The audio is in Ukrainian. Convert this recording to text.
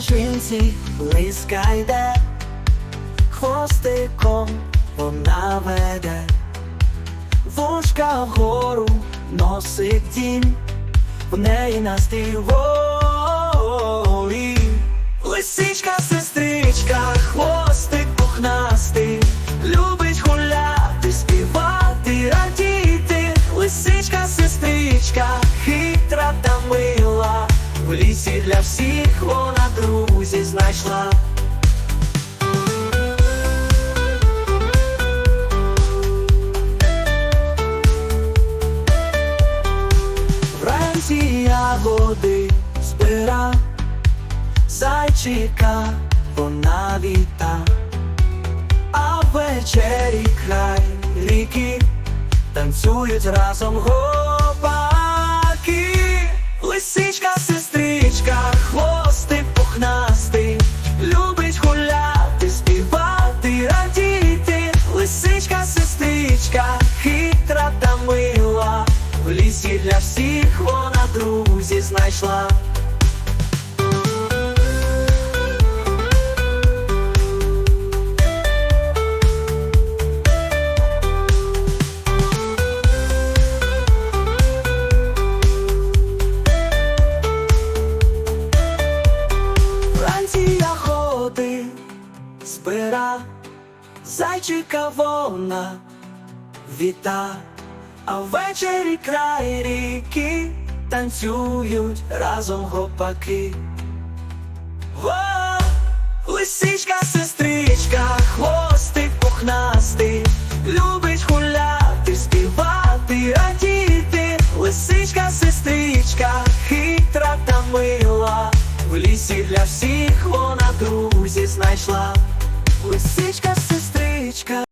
стежинці близька йде, хвостиком вона веде, вушка вгору носить дім, в неї на волі. Лисичка, лісі для всіх вона друзі знайшла. Вранці ягоди збира, зайчика вона віта, а ввечері край ріки танцюють разом гопаки. Лисичка, всіх вона друзі знайшла. Вранці ягоди збира, зайчика вона віта, а ввечері край ріки танцюють разом гопаки. Лисичка, сестричка, хвостик пухнастий, любить гуляти, співати, радіти. Лисичка, сестричка, хитра та мила. В лісі для всіх вона друзі знайшла. Лисичка, сестричка,